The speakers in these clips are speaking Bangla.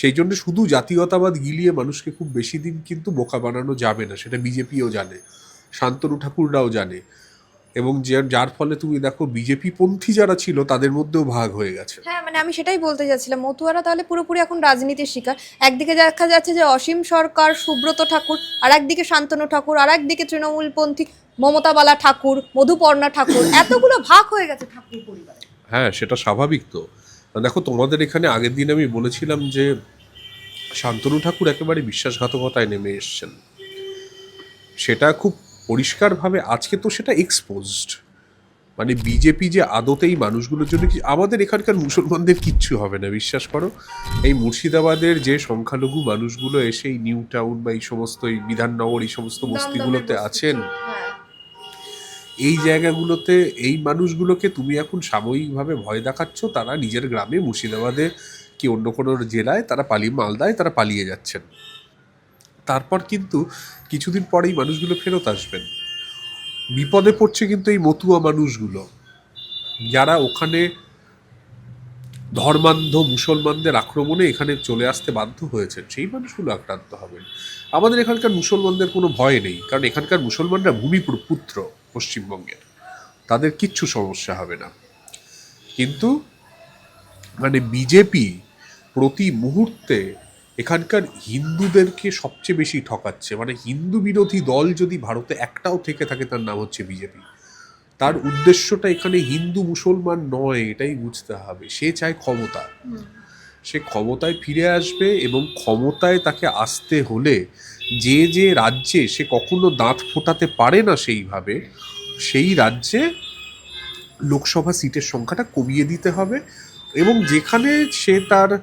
সেই জন্য শুধু জাতীয়তাবাদ গিলিয়ে মানুষকে খুব বেশি দিন কিন্তু বোকা বানানো যাবে না সেটা বিজেপিও জানে শান্তনু ঠাকুররাও জানে। এবং যে- যার ফলে তুমি দেখো বিজেপি পন্থী যারা ছিল তাদের মধ্যেও ভাগ হয়ে গেছে। হ্যাঁ মানে আমি সেটাই বলতে যাচ্ছিলাম মতুয়ারা তাহলে পুরোপুরি এখন রাজনীতির শিকার। একদিকে দেখা যাচ্ছে যে অসীম সরকার সুব্রত ঠাকুর আর একদিকে শান্তনু ঠাকুর আর একদিকে তৃণমূলপন্থী মমতাবালা ঠাকুর মধুপর্ণা ঠাকুর এতগুলো ভাগ হয়ে গেছে ঠাকুর পরিবারে। হ্যাঁ সেটা স্বাভাবিক তো। দেখো তোমাদের এখানে আগের দিন আমি বলেছিলাম যে শান্তনু ঠাকুর একেবারে বিশ্বাসঘাতকতায় নেমে এসছেন। সেটা খুব পরিষ্কারভাবে আজকে তো সেটা এক্সপোজড মানে বিজেপি যে আদতেই মানুষগুলোর জন্য কি আমাদের এখানকার মুসলমানদের কিচ্ছু হবে না বিশ্বাস করো। এই মুর্শিদাবাদের যে সংখ্যালঘু মানুষগুলো এসে এই নিউ টাউন বা এই সমস্ত এই বিধাননগর এই সমস্ত বস্তিগুলোতে আছেন হ্যাঁ। এই জায়গাগুলোতে, এই মানুষগুলোকে তুমি এখন সাময়িকভাবে ভয় দেখাচ্ছ, তারা নিজের গ্রামে মুর্শিদাবাদে কি অন্য কোনো জেলায় তারা পালিয়ে, মালদায় তারা পালিয়ে যাচ্ছেন। তারপর কিন্তু কিছুদিন পরেই মানুষগুলো ফেরত আসবেন। বিপদে পড়ছে কিন্তু এই মতুয়া মানুষগুলো। যারা ওখানে ধর্মান্ধ মুসলমানদের আক্রমণে এখানে চলে আসতে বাধ্য হয়েছেন সেই মানুষগুলো আক্রান্ত হবেন। আমাদের এখানকার মুসলমানদের কোনো ভয় নেই, কারণ এখানকার মুসলমানরা ভূমিপুত্র পশ্চিমবঙ্গের। তাদের কিচ্ছু সমস্যা হবে না। কিন্তু মানে বিজেপি প্রতি মুহূর্তে এখানকার হিন্দুদেরকে সবচেয়ে বেশি ঠকাচ্ছে। মানে হিন্দু বিরোধী দল যদি ভারতে একটাও থেকে থাকে তার নাম হচ্ছে বিজেপি। তার উদ্দেশ্যটা এখানে হিন্দু মুসলমান নয় এটাই বুঝতে হবে। সে চায় ক্ষমতা। সে ক্ষমতায় ফিরে আসবে এবং ক্ষমতায় তাকে আসতে হলে যে যে রাজ্যে সে কখনো দাঁত ফোটাতে পারে না সেইভাবে, সেই রাজ্যে লোকসভা সিটের সংখ্যাটা কমিয়ে দিতে হবে এবং যেখানে সে তার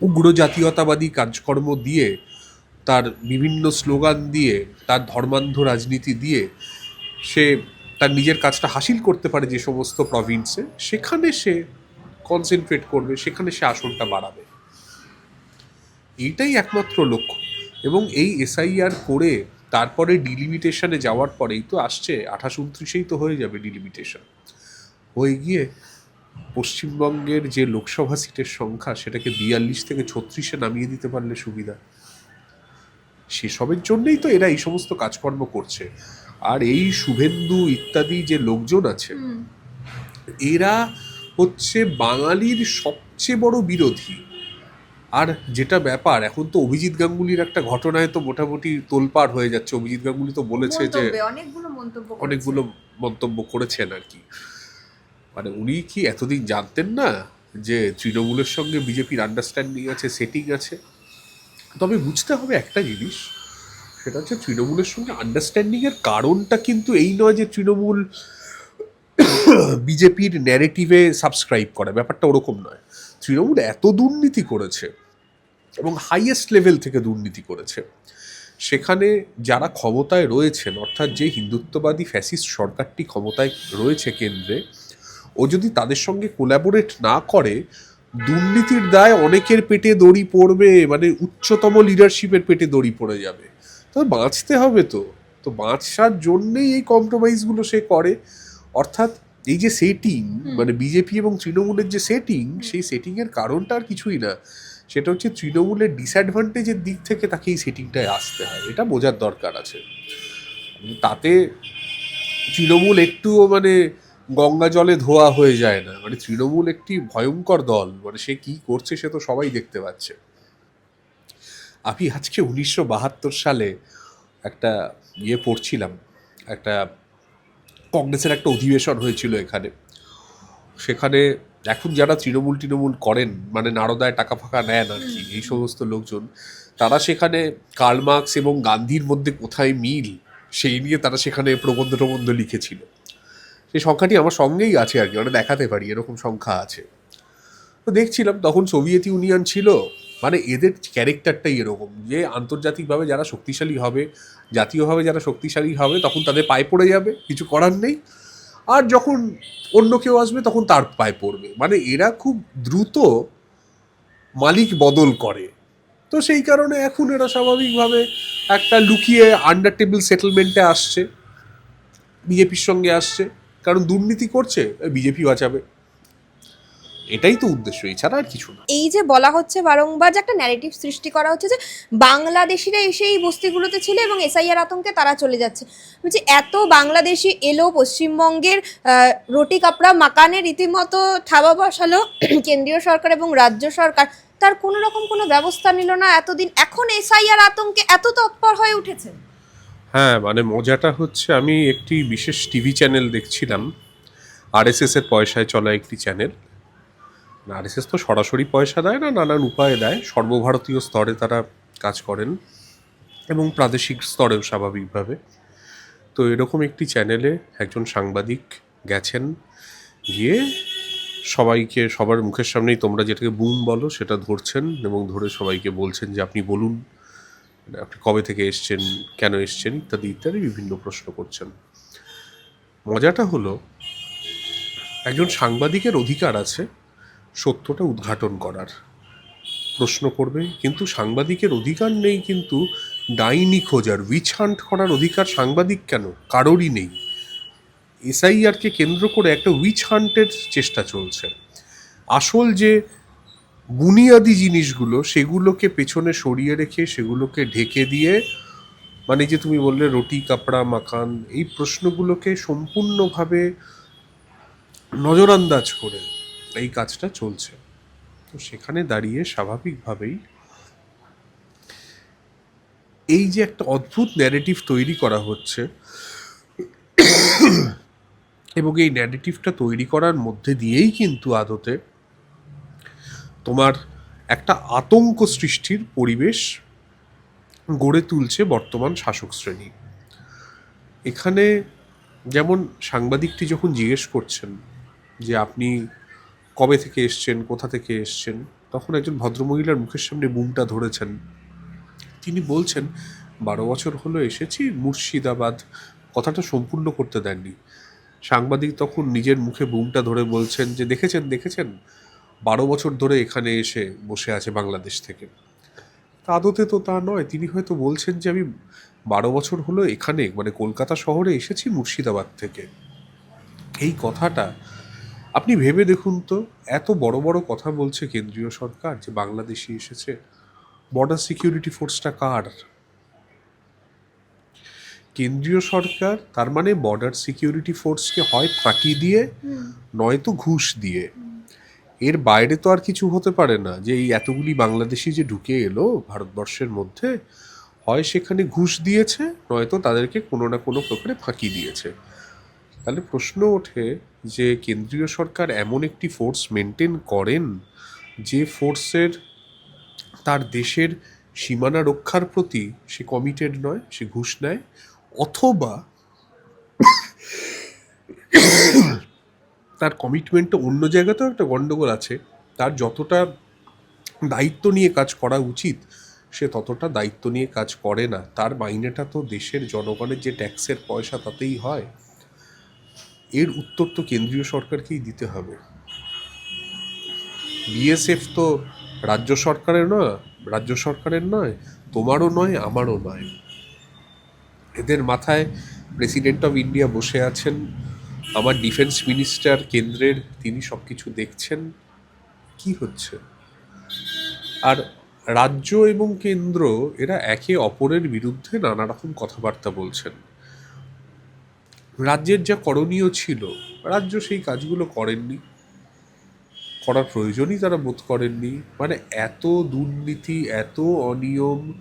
উগ্র জাতীয়তাবাদী কাজকর্ম দিয়ে, তার বিভিন্ন স্লোগান দিয়ে, তার ধর্মান্ধ রাজনীতি দিয়ে সে তার নিজের কাজটা হাসিল করতে পারে যে সমস্ত প্রভিন্সে সেখানে সে কনসেন্ট্রেট করবে, সেখানে সে আসনটা বাড়াবে। এইটাই একমাত্র লক্ষ্য। এবং এই এসআইআর করে তারপরে ডিলিমিটেশনে যাওয়ার পরেই তো আসছে আঠাশ উনত্রিশেই তো হয়ে যাবে ডিলিমিটেশন হয়ে গিয়ে পশ্চিমবঙ্গের যে লোকসভা সিটের সংখ্যা সেটাকে বিয়াল্লিশ থেকে ছত্রিশে নামিয়ে দিতে পারলে সুবিধা। সেসবের জন্যই তো এরা এই সমস্ত কাজকর্ম করছে। আর এই শুভেন্দু ইত্যাদি যে লোকজন আছে এরা হচ্ছে বাঙালির সবচেয়ে বড় বিরোধী। আর যেটা ব্যাপার এখন তো অভিজিৎ গাঙ্গুলির একটা ঘটনায় তো মোটামুটি তোলপাড় হয়ে যাচ্ছে। অভিজিৎ গাঙ্গুলি তো বলেছে যে অনেকগুলো মন্তব্য অনেকগুলো মন্তব্য করেছেন আর কি। মানে উনি কি এতদিন জানতেন না যে তৃণমূলের সঙ্গে বিজেপির আন্ডারস্ট্যান্ডিং আছে সেটিং আছে? তবে বুঝতে হবে একটা জিনিস সেটা হচ্ছে তৃণমূলের সঙ্গে আন্ডারস্ট্যান্ডিংয়ের কারণটা কিন্তু এই নয় যে তৃণমূল বিজেপির ন্যারেটিভে সাবস্ক্রাইব করে। ব্যাপারটা ওরকম নয়। তৃণমূল এত দুর্নীতি করেছে এবং হাইয়েস্ট লেভেল থেকে দুর্নীতি করেছে। সেখানে যারা ক্ষমতায় রয়েছেন, অর্থাৎ যে হিন্দুত্ববাদী ফ্যাসিস্ট সরকারটি ক্ষমতায় রয়েছে কেন্দ্রে, ও যদি তাদের সঙ্গে কোলাবোরেট না করে, দুর্নীতির দায় অনেকের পেটে দড়ি পড়বে মানে উচ্চতম লিডারশিপের পেটে দড়ি পড়ে যাবে। তো বাঁচতে হবে তো। তো বাঁচার জন্যেই এই কম্প্রোমাইজগুলো সে করে। অর্থাৎ এই যে সেটিং মানে বিজেপি এবং তৃণমূলের যে সেটিং সেই সেটিংয়ের কারণটা আর কিছুই না। সেটা হচ্ছে তৃণমূলের ডিসঅ্যাডভান্টেজের দিক থেকে তাকে এই সেটিংটায় আসতে হয়। এটা বোঝার দরকার আছে। তাতে তৃণমূল একটুও মানে গঙ্গা জলে ধোয়া হয়ে যায় না। মানে তৃণমূল একটি ভয়ঙ্কর দল। মানে সে কি করছে সে তো সবাই দেখতে পাচ্ছে। আমি আজকে উনিশশো বাহাত্তর সালে একটা ইয়ে পড়ছিলাম। একটা কংগ্রেসের একটা অধিবেশন হয়েছিল এখানে। সেখানে এখন যারা তৃণমূল তৃণমূল করেন মানে নারদায় টাকা ফাঁকা নেন আর কি, এই সমস্ত লোকজন, তারা সেখানে কার্ল মার্কস এবং গান্ধীর মধ্যে কোথায় মিল, সেই নিয়ে তারা সেখানে প্রবন্ধ প্রবন্ধ লিখেছিল। সেই সংখ্যাটি আমার সঙ্গেই আছে আর কি মানে দেখাতে পারি, এরকম সংখ্যা আছে। তো দেখছিলাম, তখন সোভিয়েত ইউনিয়ন ছিল মানে এদের ক্যারেক্টারটাই এরকম। যে আন্তর্জাতিকভাবে যারা শক্তিশালী হবে, জাতীয়ভাবে যারা শক্তিশালী হবে, তখন তাদের পায়ে পড়ে যাবে, কিছু করার নেই। আর যখন অন্য কেউ আসবে, তখন তার পায়ে পড়বে। মানে এরা খুব দ্রুত মালিক বদল করে। তো সেই কারণে এখন এরা স্বাভাবিকভাবে একটা লুকিয়ে আন্ডার টেবিল সেটেলমেন্টে আসছে। বিজেপির সঙ্গে আসছে। কারণ দুর্নীতি করছে বিজেপি বাঁচাবে। এটাই তো উদ্দেশ্য এছাড়া আর কিছু না। এই যে বলা হচ্ছে বারংবার যে একটা ন্যারেটিভ সৃষ্টি করা হচ্ছে যে বাংলাদেশিরা এসে এই বস্তিগুলোতে ছিল এবং এসআইআর আতঙ্কে তারা চলে যাচ্ছে। বলছি এত বাংলাদেশি এলো পশ্চিমবঙ্গের রুটি কাপড়া মাকানে রীতিমতো থাবা বসালো কেন্দ্রীয় সরকার এবং রাজ্য সরকার। তার কোনো রকম কোনো ব্যবস্থা নিল না এতদিন এখন এসআইআর আতঙ্কে এত তৎপর হয়ে উঠেছে। হ্যাঁ মানে মজাটা হচ্ছে আমি একটি বিশেষ টিভি চ্যানেল দেখছিলাম আরএসএস এর পয়সায় চলা একটি চ্যানেল। আরএসএস তো সরাসরি পয়সা দেয় না, নানান উপায়ে দেয়। সর্বভারতীয় স্তরে তারা কাজ করেন এবং প্রাদেশিক স্তরেও স্বাভাবিকভাবে। তো এরকম একটি চ্যানেলে একজন সাংবাদিক গেছেন, গিয়ে সবাইকে, সবার মুখের সামনেই তোমরা যেটাকে বুম বলো সেটা ধরছেন এবং ধরে সবাইকে বলছেন যে, আপনি বলুন, আপনি কবে থেকে এসছেন, কেন এসছেন? ইত্যাদি ইত্যাদি বিভিন্ন প্রশ্ন করছেন। মজাটা হলো, একজন সাংবাদিকের অধিকার আছে সত্যটা উদ্ঘাটন করার। প্রশ্ন করবে, কিন্তু সাংবাদিকের অধিকার নেই কিন্তু ডাইনি খোঁজার উইচ হান্ট করার অধিকার সাংবাদিক কেন? কারোরই নেই। এসআইআরকে কেন্দ্র করে একটা উইচ হান্টের চেষ্টা চলছে। আসল যে বুনিয়াদি জিনিসগুলো, সেগুলোকে পেছনে সরিয়ে রেখে, সেগুলোকে ঢেকে দিয়ে মানে যে তুমি বললে রুটি, কাপড়া, মাখান, এই প্রশ্নগুলোকে সম্পূর্ণভাবে নজরান্দাজ করে এই কাজটা চলছে। তো সেখানে দাঁড়িয়ে স্বাভাবিকভাবেই এই যে একটা অদ্ভুত ন্যারেটিভ তৈরি করা হচ্ছে এবং এই ন্যারেটিভটা তৈরি করার মধ্যে দিয়েই কিন্তু আদতে তোমার একটা আতঙ্ক সৃষ্টির পরিবেশ গড়ে তুলছে বর্তমান শাসক শ্রেণি। এখানে যেমন সাংবাদিকটি যখন জিজ্ঞেস করছেন যে আপনি কবে থেকে এসছেন, কোথা থেকে এসছেন? তখন একজন ভদ্রমহিলার মুখের সামনে বুমটা ধরেছেন। তিনি বলছেন, বারো বছর হলো এসেছি, মুর্শিদাবাদ। কথাটা সম্পূর্ণ করতে দেননি। সাংবাদিক তখন নিজের মুখে বুমটা ধরে বলছেন যে, দেখেছেন দেখেছেন? বারো বছর ধরে এখানে এসে বসে আছে বাংলাদেশ থেকে। আদতে তো তা নয়, তিনি হয়তো বলছেন যে, আমি বারো বছর হলো এখানে মানে কলকাতা শহরে এসেছি মুর্শিদাবাদ থেকে। এই কথাটা আপনি ভেবে দেখুন তো এত বড় বড় কথা বলছে কেন্দ্রীয় সরকার যে বাংলাদেশি এসেছে। বর্ডার সিকিউরিটি ফোর্সটা কার? কেন্দ্রীয় সরকার তার মানে বর্ডার সিকিউরিটি ফোর্সকে হয় ফাঁকি দিয়ে নয়তো ঘুষ দিয়ে। এর বাইরে তো আর কিছু হতে পারে না যে এই এতগুলি বাংলাদেশি যে ঢুকে এলো ভারতবর্ষের মধ্যে হয় সেখানে ঘুষ দিয়েছে নয়তো তাদেরকে কোনো না কোনো প্রকারে ফাঁকি দিয়েছে। তাহলে প্রশ্ন ওঠে যে কেন্দ্রীয় সরকার এমন একটি ফোর্স মেনটেন করেন যে ফোর্সের তার দেশের সীমানা রক্ষার প্রতি সে কমিটেড নয়, সে ঘুষ নেয়, অথবা তার কমিটমেন্টটা অন্য জায়গাতেও একটা গণ্ডগোল আছে, তার যতটা দায়িত্ব নিয়ে কাজ করা উচিত, সে ততটা দায়িত্ব নিয়ে কাজ করে না। তার মাইনেটা তো দেশের জনগণের যে ট্যাক্সের পয়সা তাতেই হয়। এর উত্তর তো কেন্দ্রীয় সরকারকেই দিতে হবে। বিএসএফ তো রাজ্য সরকারের নয়, রাজ্য সরকারের নয়, তোমারও নয়, আমারও নয়। এদের মাথায় প্রেসিডেন্ট অফ ইন্ডিয়া বসে আছেন, আমার ডিফেন্স মিনিস্টার কেন্দ্রের তিনি সব কিছু দেখছেন, কি হচ্ছে? আর রাজ্য এবং কেন্দ্র এরা একে অপরের বিরুদ্ধে নানা রকম কথাবার্তা বলছেন। রাজ্যের যা করণীয় ছিল রাজ্য সেই কাজগুলো করেননি। করার প্রয়োজনই তারা বোধ করেননি। মানে এত দুর্নীতি এত অনিয়ম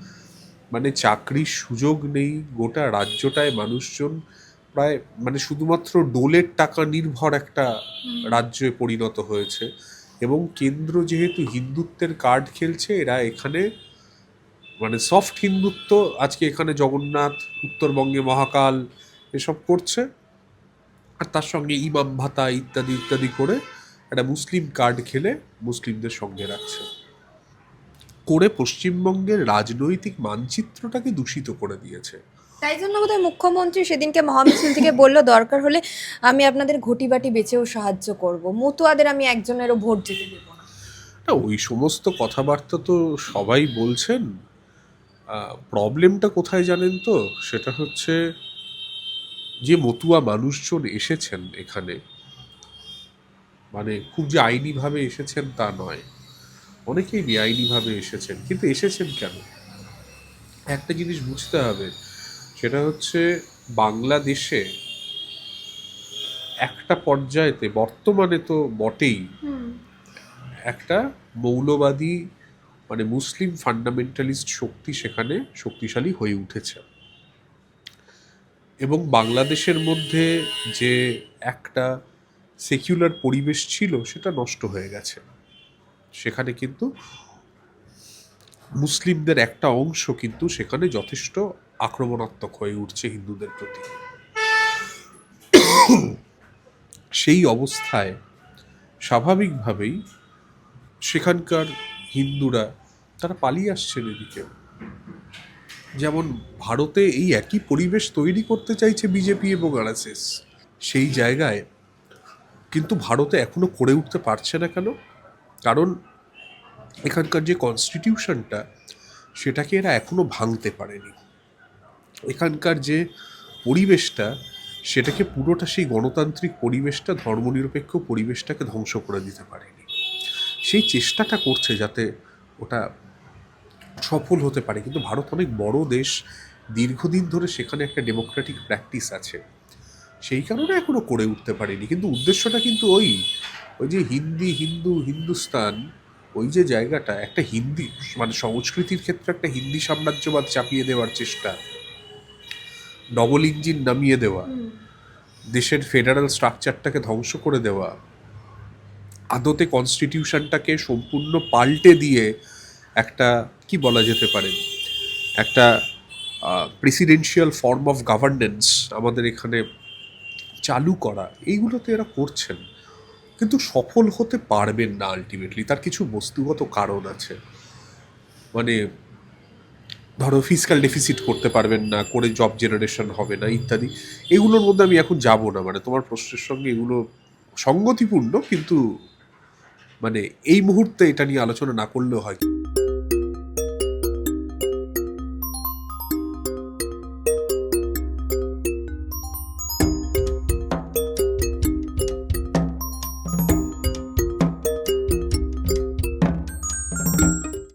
মানে চাকরির সুযোগ নেই। গোটা রাজ্যটায় মানুষজন প্রায় মানে শুধুমাত্র ডোলের টাকা নির্ভর একটা রাজ্যে পরিণত হয়েছে। এবং কেন্দ্র যেহেতু হিন্দুত্বের কার্ড খেলছে এরা এখানে মানে সফট হিন্দুত্ব আজকে এখানে জগন্নাথ উত্তরবঙ্গে মহাকাল এসব করছে। আর তার সঙ্গে ইমাম ভাতা ইত্যাদি ইত্যাদি করে একটা মুসলিম কার্ড খেলে মুসলিমদের সঙ্গে রাখছে। করে পশ্চিমবঙ্গের রাজনৈতিক মানচিত্রটাকে দূষিত করে দিয়েছে। তাই জন্য বোধহয় মুখ্যমন্ত্রী সেদিনকে মহামিছিল থেকে বলল দরকার হলে আমি আপনাদের ঘটি বাটি বেচেও সাহায্য করব। মতুয়াদের আমি একজনেরও ভোট যেতে দেবো না। না ওই সমস্ত কথাবার্তা তো সবাই বলছেন। প্রবলেমটা কোথায় জানেন তো? সেটা হচ্ছে যে মতুয়া মানুষজন এসেছেন এখানে মানে খুব যে আইনিভাবে এসেছেন তা নয়। অনেকেই বেআইনিভাবে এসেছেন কিন্তু এসেছেন কেন? একটা জিনিস বুঝতে হবে সেটা হচ্ছে বাংলাদেশে একটা পর্যায়েতে বর্তমানে তো বটেই একটা মৌলবাদী মানে মুসলিম ফান্ডামেন্টালিস্ট শক্তি সেখানে শক্তিশালী হয়ে উঠেছে। এবং বাংলাদেশের মধ্যে যে একটা সেকুলার পরিবেশ ছিল, সেটা নষ্ট হয়ে গেছে। সেখানে কিন্তু মুসলিমদের একটা অংশ কিন্তু সেখানে যথেষ্ট আক্রমণাত্মক হয়ে উঠছে হিন্দুদের প্রতি। সেই অবস্থায় স্বাভাবিকভাবেই সেখানকার হিন্দুরা, তারা পালিয়ে আসছেন এদিকে। যেমন ভারতে এই একই পরিবেশ তৈরি করতে চাইছে বিজেপি এবং আরএসএস সেই জায়গায় কিন্তু ভারতে এখনও করে উঠতে পারছে না কেন? কারণ এখানকার যে কনস্টিটিউশনটা সেটাকে এরা এখনও ভাঙতে পারেনি। এখানকার যে পরিবেশটা, সেটাকে পুরোটা সেই গণতান্ত্রিক পরিবেশটা, ধর্মনিরপেক্ষ পরিবেশটাকে ধ্বংস করে দিতে পারেনি। সেই চেষ্টাটা করছে যাতে ওটা সফল হতে পারে। কিন্তু ভারত অনেক বড় দেশ দীর্ঘদিন ধরে সেখানে একটা ডেমোক্রেটিক প্র্যাকটিস আছে। সেই কারণে এখনও করে উঠতে পারেনি। কিন্তু উদ্দেশ্যটা কিন্তু ওই ওই যে হিন্দি হিন্দু হিন্দুস্তান ওই যে জায়গাটা একটা হিন্দি মানে সংস্কৃতির ক্ষেত্রে একটা হিন্দি সাম্রাজ্যবাদ চাপিয়ে দেওয়ার চেষ্টা। ডবল ইঞ্জিন নামিয়ে দেওয়া। দেশের ফেডারেল স্ট্রাকচারটাকে ধ্বংস করে দেওয়া। আদতে কনস্টিটিউশনটাকে সম্পূর্ণ পাল্টে দিয়ে একটা, কি বলা যেতে পারে, একটা প্রেসিডেন্সিয়াল ফর্ম অফ গভর্নেন্স আমাদের এখানে চালু করা এইগুলোতে এরা করছেন। কিন্তু সফল হতে পারবেন না আলটিমেটলি তার কিছু বস্তুগত কারণ আছে। মানে ধরো ফিজিক্যাল ডেফিসিট করতে পারবেন না, করে জব জেনারেশন হবে না, ইত্যাদি। এগুলোর মধ্যে আমি এখন যাব না মানে তোমার প্রশ্নের সঙ্গে এগুলো সঙ্গতিপূর্ণ, কিন্তু মানে এই মুহূর্তে এটা নিয়ে আলোচনা না করলেও হয়।